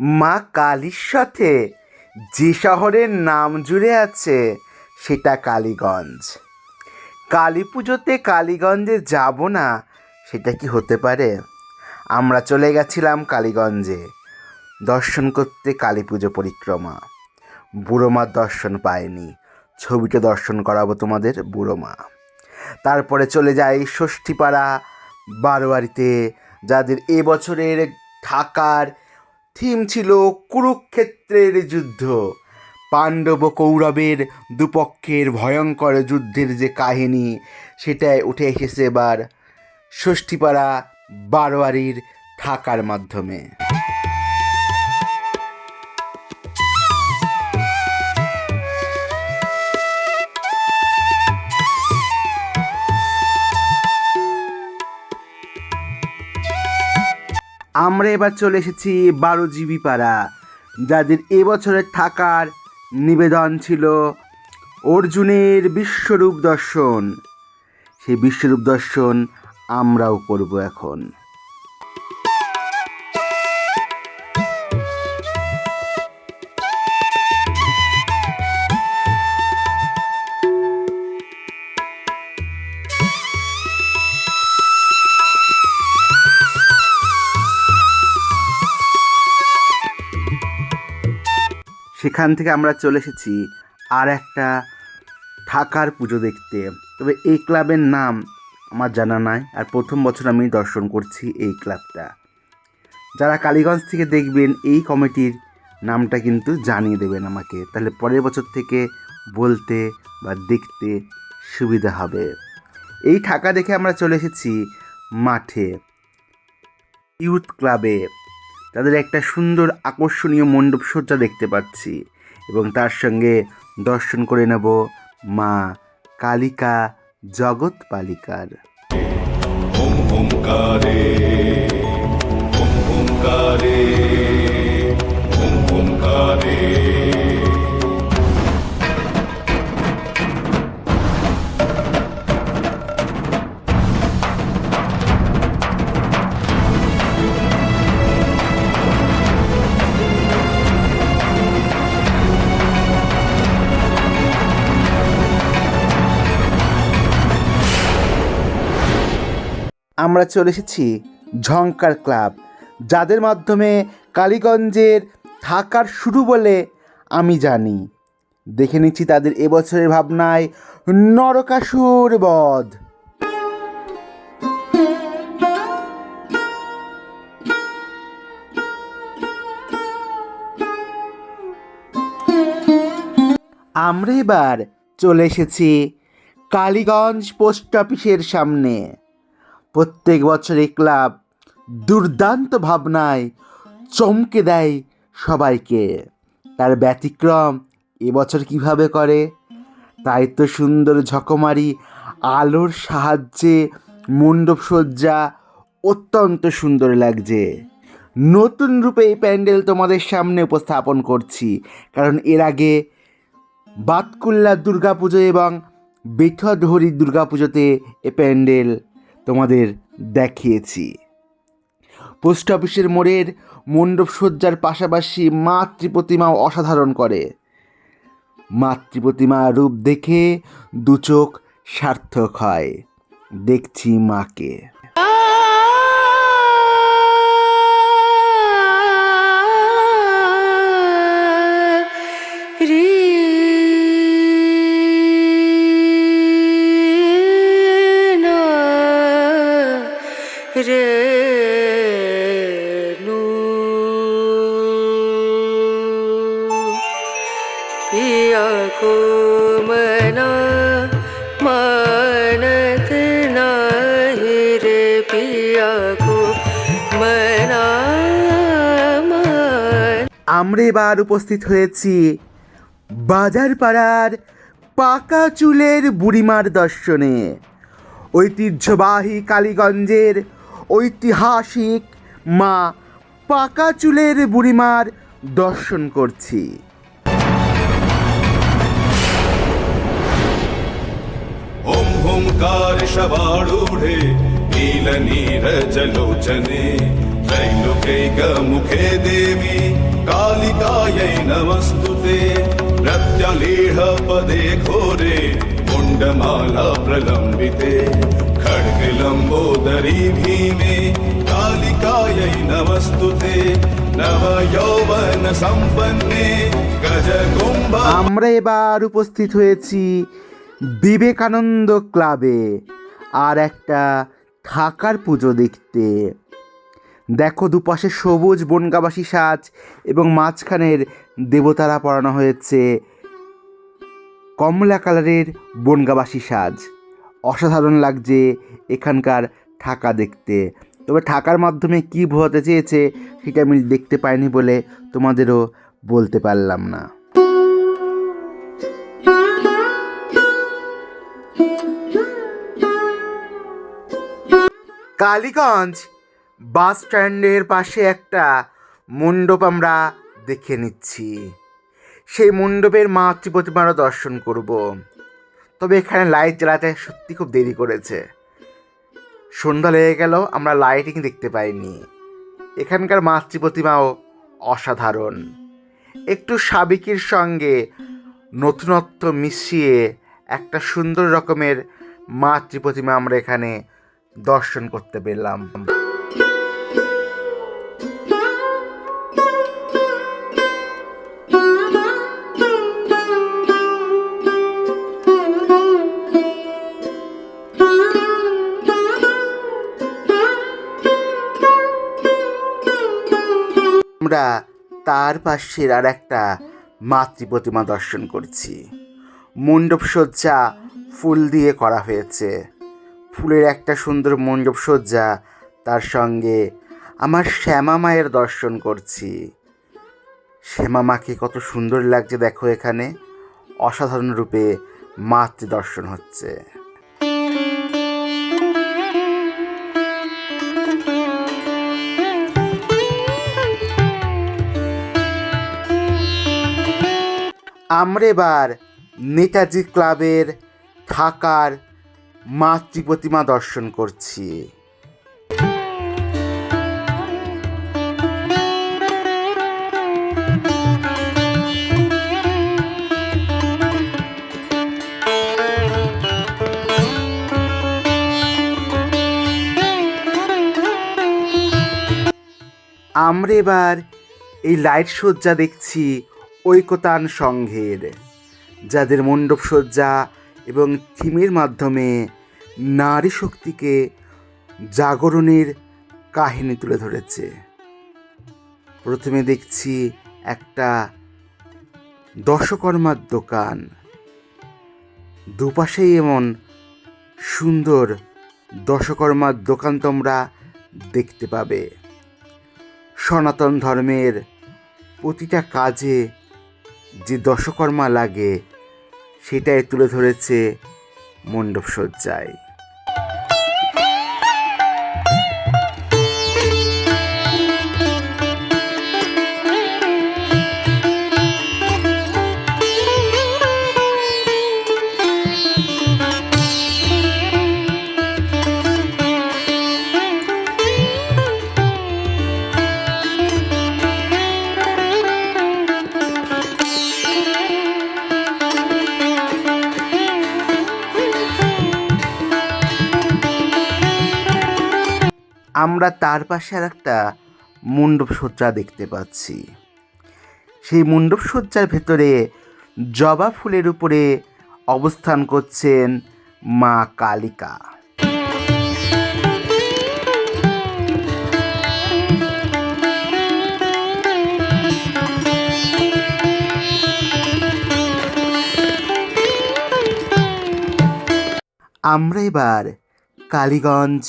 মা কালীর সাথে। যে শহরের নাম জুড়ে আছে, সেটা কালীগঞ্জ। কালী পুজোতে কালীগঞ্জে যাব না, সেটা কি হতে পারে? আমরা চলে গেছিলাম কালীগঞ্জে। দর্শন করতে কালী পুজো পরিক্রমা। বুড়ো মার দর্শন পায়নি। ছবিটা দর্শন করাবো তোমাদের, বুড়ো মা। তারপরে চলে যাই ষষ্ঠীপাড়া, বারোয়ারিতে, যাদের এবছরের ঢাকার থিম ছিল কুরুক্ষেত্রের যুদ্ধ। পাণ্ডব কৌরবের দুপক্ষের ভয়ঙ্কর যুদ্ধের যে কাহিনী সেটাই উঠে এসেছে এবার ষষ্ঠীপাড়া বারোয়ারির থাকার মাধ্যমে। আমরা এবার চলে এসেছি বারো জিবি পাড়া, যাদের এবছরের থাকার নিবেদন ছিল অর্জুনের বিশ্বরূপ দর্শন। সেই বিশ্বরূপ দর্শন আমরাও করব এখন। সেখান থেকে আমরা চলে এসেছি আর একটা ঢাকার পুজো দেখতে। তবে এই ক্লাবের নাম আমার জানা নাই আর প্রথম বছর আমি দর্শন করছি এই ক্লাবটা। যারা কালীগঞ্জ থেকে দেখবেন, এই কমিটির নামটা কিন্তু জানিয়ে দেবেন আমাকে। তাহলে পরের বছর থেকে বলতে বা দেখতে সুবিধা হবে। এই ঢাকা দেখে আমরা চলে এসেছি মাঠে, ইউথ ক্লাবে। তাদের একটা সুন্দর আকর্ষণীয় মণ্ডপ সজ্জা দেখতে পাচ্ছি এবং তার সঙ্গে দর্শন করে নেব মা কালিকা জগৎ পালিকার ॐ আমরা চলে এসেছি ঝঙ্কার ক্লাব, যাদের মাধ্যমে কালীগঞ্জের থাকার শুরু বলে আমি জানি। দেখে নিচ্ছি তাদের এবছরের ভাবনায় নরকাসুর বধ। আমরা এবার চলে এসেছি কালীগঞ্জ পোস্ট অফিসের সামনে। প্রত্যেক বছর এই ক্লাব দুর্দান্ত ভাবনায় চমকে দেয় সবাইকে। তার ব্যতিক্রম এবছর কীভাবে করে? তাই তো সুন্দর ঝকমারি, আলোর সাহায্যে মণ্ডপ সজ্জা অত্যন্ত সুন্দর লাগছে। নতুন রূপে এই প্যান্ডেল তোমাদের সামনে উপস্থাপন করছি, কারণ এর আগে বাতকুল্লা দুর্গাপুজো এবং বেঠধরি দুর্গাপুজোতে এ প্যান্ডেল তোমাদের দেখিয়েছি। পোস্ট অফিসের মোড়ের মণ্ডপ সজ্জার পাশাপাশি মাতৃপ্রতিমাও অসাধারণ করে। মাতৃপ্রতিমা রূপ দেখে দুচোখ সার্থক হয়। দেখছি মাকে। पिया को मना मान আমরা এবার উপস্থিত হয়েছি বাজার পাড়ার পাকা চুলের বুড়িমার দর্শনে ঐতিহ্যবাহী কালীগঞ্জের ঐতিহাসিক মা পাকা চুলের বুড়িমার দর্শন করছি ॐ ओङ्कार शवाडूढे नीलनीरजलोचने त्रैलोकैकमुखे देवी कालिकायै नमस्तु ते प्रत्यलीढपदे घोरे मुण्डमाला प्रलम्बिते खड्गलम्बोदरी भीमे कालिकायै नमस्तु ते नवयौवन सम्पन्ने गजकुम्भ আমরা এবার উপস্থিত হয়েছি বিবেকানন্দ ক্লাবে আর একটা থাকার পুজো দেখতে। দেখো দুপাশে সবুজ বনগাবাসী সাজ এবং মাঝখানের দেবতারা পরানো হয়েছে। কমলা কালারের বনগাবাসী সাজ। অসাধারণ লাগছে এখানকার ঠাকা দেখতে। তবে ঠাকার মাধ্যমে কী বোঝাতে চেয়েছে সেটা আমি দেখতে পাইনি বলে তোমাদেরও বলতে পারলাম না। কালীগঞ্জ বাস স্ট্যান্ডের পাশে একটা মণ্ডপ আমরা দেখে নিচ্ছি। সেই মণ্ডপের মাতৃ প্রতিমারও দর্শন করব। তবে এখানে লাইট জ্বালাতে সত্যি খুব দেরি করেছে। সন্ধ্যা লেগে গেল, আমরা লাইটিং দেখতে পাইনি। এখানকার মাতৃ প্রতিমাও অসাধারণ। একটু সাবেকির সঙ্গে নতুনত্ব মিশিয়ে একটা সুন্দর রকমের মাতৃ প্রতিমা আমরা এখানে দর্শন করতে পেলাম। আমরা তার পাশের আর একটা মাতৃ প্রতিমা দর্শন করছি। মণ্ডপ সজ্জা ফুল দিয়ে করা হয়েছে। ফুলের একটা সুন্দর মণ্ডপ সজ্জা, তার সঙ্গে আমার শ্যামা মায়ের দর্শন করছি। শ্যামা মাকে কত সুন্দর লাগছে দেখো এখানে। অসাধারণ রূপে মাতৃ দর্শন হচ্ছে। আমরা এবার নেতাজি ক্লাবের থাকার মাতৃ প্রতিমা দর্শন করছি। আমরা এবার এই লাইট সজ্জা দেখছি ঐকতান সংঘের, যাদের মণ্ডপ সজ্জা এবং থিমের মাধ্যমে নারী শক্তিকে জাগরণের কাহিনী তুলে ধরেছে। প্রথমে দেখছি একটা দশকর্মার দোকান। দুপাশেই এমন সুন্দর দশকর্মার দোকান তোমরা দেখতে পাবে। সনাতন ধর্মের প্রতিটা কাজে যে দশকর্মা লাগে, সেটাই তুলে ধরেছে মণ্ডপ আমরা তার পাশে আর একটা মণ্ডপ সজ্জা দেখতে পাচ্ছি। সেই মণ্ডপ সজ্জার ভেতরে জবা ফুলের উপরে অবস্থান করছেন মা কালিকা। আমরা এবার কালীগঞ্জ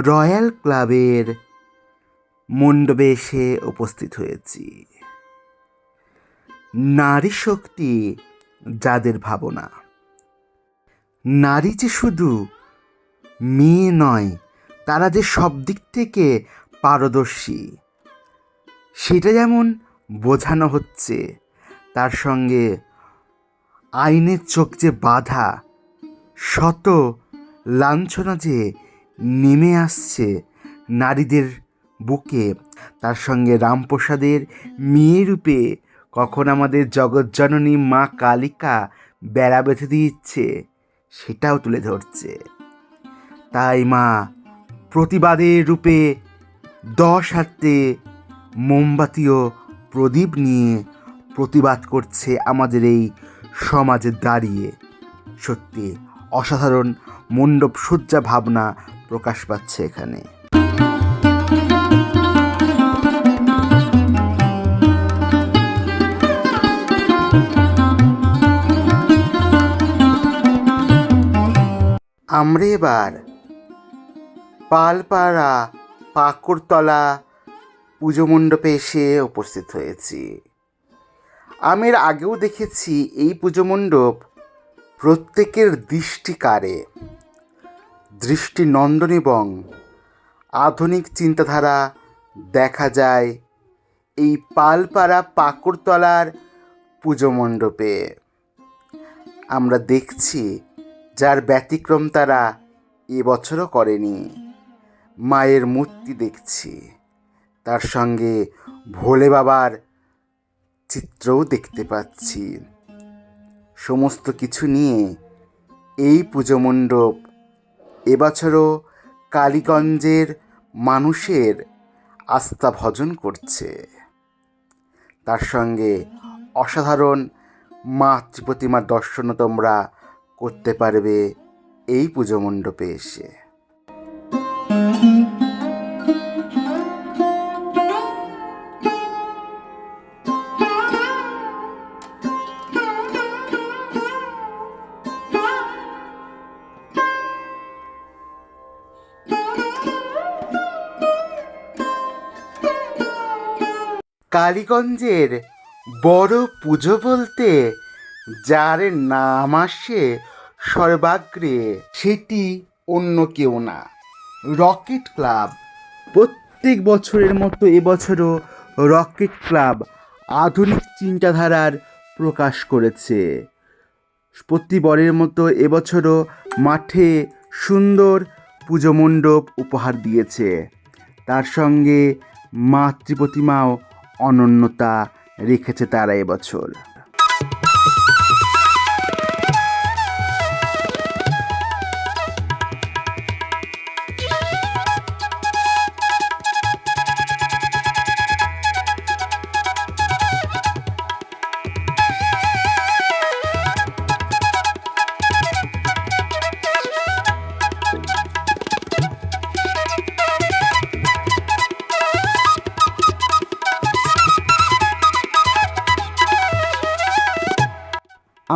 রয়্যাল ক্লাবের মণ্ডপে এসে উপস্থিত হয়েছি। নারী শক্তি যাদের ভাবনা। নারী যে শুধু মেয়ে নয়, তারা যে সব দিক থেকে পারদর্শী, সেটা যেমন বোঝানো হচ্ছে, তার সঙ্গে আইনের চোখ যে বাধা, শত লাঞ্ছনা যে নেমে আসছে নারীদের বুকে। তার সঙ্গে রামপ্রসাদের মেয়ে রূপে কখন আমাদের জগজ্জননী মা কালিকা বেড়া বেঁধে দিচ্ছে সেটাও তুলে ধরছে। তাই মা প্রতিবাদের রূপে দশ হাতে মোমবাতি ও প্রদীপ নিয়ে প্রতিবাদ করছে আমাদের এই সমাজে দাঁড়িয়ে। সত্যি অসাধারণ মণ্ডপ সজ্জা ভাবনা প্রকাশ পাচ্ছে এখানে। আমরা এবার পালপাড়া পাকুড়তলা পুজো মণ্ডপে এসে উপস্থিত হয়েছি। আমি আগেও দেখেছি এই পুজো মণ্ডপ প্রত্যেকের দৃষ্টি কাড়ে। দৃষ্টি নন্দন এবং আধুনিক চিন্তাধারা দেখা যায় এই পালপাড়া পাকুড়তলার পুজো মণ্ডপে। আমরা দেখছি যার ব্যতিক্রম তারা এবছরও করেনি। মায়ের মূর্তি দেখছি। তার সঙ্গে ভোলে বাবার চিত্রও দেখতে পাচ্ছি। সমস্ত কিছু নিয়ে এই পুজো মণ্ডপ এবছরও কালীগঞ্জের মানুষের আস্থা ভজন করছে। তার সঙ্গে অসাধারণ মাতৃপ্রতিমার দর্শনও তোমরা করতে পারবে এই পুজো মণ্ডপে এসে। কালীগঞ্জের বড় পুজো বলতে যার নাম আসে সর্বাগ্রে, সেটি অন্য কেউ না। Rocket club. প্রত্যেক বছরের মতো এবছরও রকেট ক্লাব আধুনিক চিন্তাধারার প্রকাশ করেছে। প্রতিবারের মতো এবছরও মাঠে সুন্দর পুজো মণ্ডপ উপহার দিয়েছে। তার সঙ্গে মাতৃ প্রতিমাও অনন্যতা রেখেছে তারা এবছর।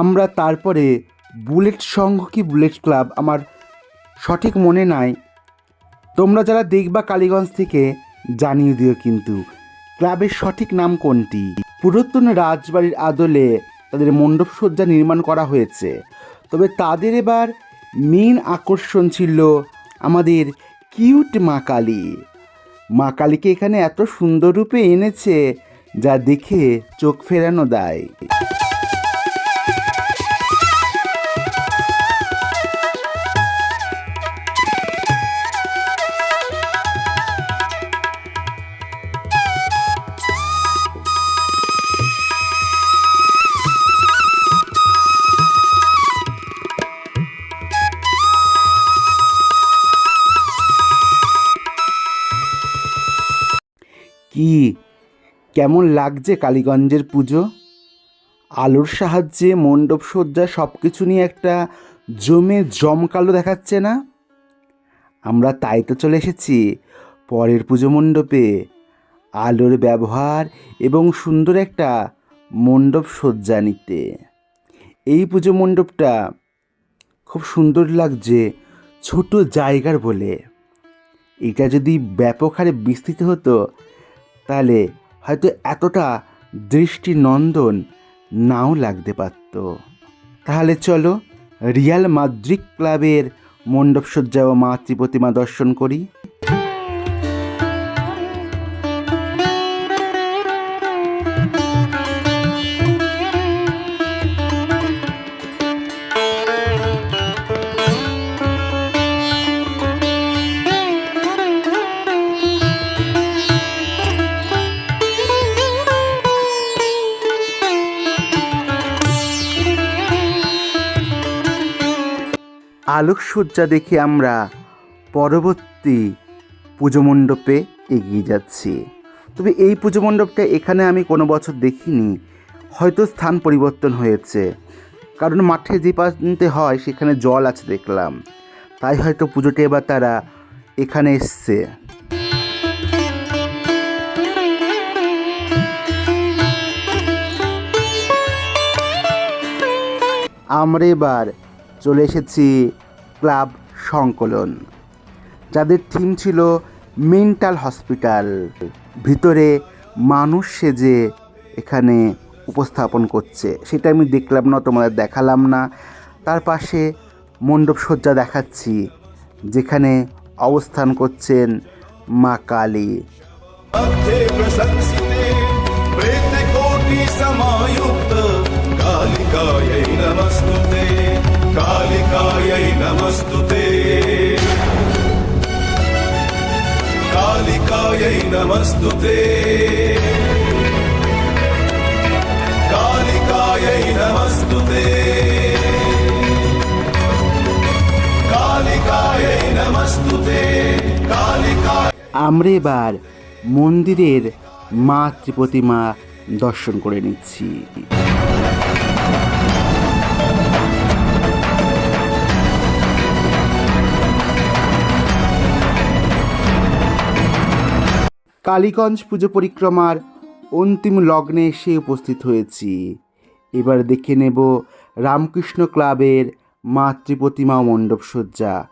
আমরা তারপরে বুলেট সংঘ কি বুলেট ক্লাব? আমার সঠিক মনে নাই। তোমরা যারা দেখবা কালীগঞ্জ থেকে, জানিয়ে দিও কিন্তু। ক্লাবের সঠিক নাম কোনটি? পুরাতন রাজবাড়ির আদলে তাদের মণ্ডপ সজ্জা নির্মাণ করা হয়েছে। তবে তাদের এবার মেন আকর্ষণ ছিল আমাদের কিউট মা কালী। মা কালীকে এখানে এত সুন্দর রূপে এনেছে, যা দেখে চোখ ফেরানো দেয়। কি? কেমন লাগছে কালীগঞ্জের পুজো? আলোর সাহায্যে মণ্ডপ সজ্জা সব কিছু নিয়ে একটা জমে জমকালো দেখাচ্ছে না? আমরা তাই তো চলে এসেছি পরের পুজো মণ্ডপে। আলোর ব্যবহার এবং সুন্দর একটা মণ্ডপ সজ্জা নিতে। এই পুজো মণ্ডপটা খুব সুন্দর লাগছে ছোট জায়গার বলে। এটা যদি ব্যাপক হারে বিস্তৃত হতো তাহলে হয়তো এতটা দৃষ্টিনন্দন নাও লাগতে পারত। তাহলে চলো রিয়াল মাদ্রিক ক্লাবের মণ্ডপসজ্জা ও মাতৃ প্রতিমা দর্শন করি। আলোকসজ্জা দেখে আমরা পরবর্তী পুজো মণ্ডপে এগিয়ে যাচ্ছি। তবে এই পুজো মণ্ডপটা এখানে আমি কোনো বছর দেখিনি। হয়তো স্থান পরিবর্তন হয়েছে। কারণ মাঠে যে প্রান্তে হয়, সেখানে জল আছে দেখলাম। তাই হয়তো পুজোটা এবার তারা এখানে এসছে। আমরা এবার চলে এসেছি ক্লাব সংকলন, যাদের থিম ছিল মেন্টাল হসপিটাল। ভিতরে মানুষ সেজে এখানে উপস্থাপন করছে। সেটা আমি দেখলাম না, তোমাদের দেখালাম না। তার পাশে মণ্ডপ সজ্জা দেখাচ্ছি, যেখানে অবস্থান করছেন মা কালী। प्रशंसिते प्रेतकोटि समायुक्त कालिकायै नमस्तुते कालिकायै नमस्तुते कालिकायै नमस्तुते कालिकायै नमस्तुते कालिकायै नमस्तुते कालिकायै আমরা এবার মন্দিরের মা ত্রিপ্রতিমা দর্শন করে নিচ্ছি কালীগঞ্জ পুজো পরিক্রমার অন্তিম লগ্নে এসে উপস্থিত হয়েছি। এবার দেখে নেব রামকৃষ্ণ ক্লাবের মাতৃপ্রতিমা মণ্ডপ সজ্জা।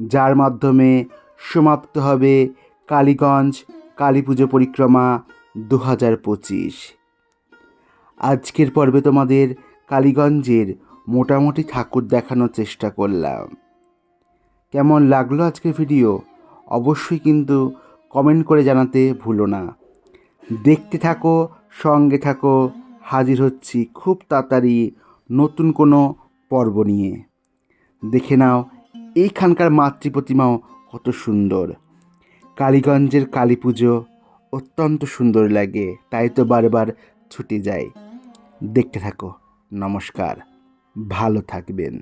যার মাধ্যমে সমাপ্ত হবে কালীগঞ্জ কালী পুজো পরিক্রমা দু হাজার পঁচিশ। আজকের পর্বে তোমাদের কালীগঞ্জের মোটামুটি ঠাকুর দেখানোর চেষ্টা করলাম। কেমন লাগল আজকের ভিডিও? অবশ্যই কিন্তু কমেন্ট করে জানাতে ভুলো না। দেখতে থাকো, সঙ্গে থাকো, হাজির হচ্ছি খুব তাড়াতাড়ি নতুন কোনো পর্ব নিয়ে। দেখে নাও, এইখানকার মাতৃ প্রতিমাও কত সুন্দর। কালীগঞ্জের কালী পুজো অত্যন্ত সুন্দর লাগে, তাই তো বারবার ছুটে যায় দেখতে থাকো, নমস্কার, ভালো থাকবেন।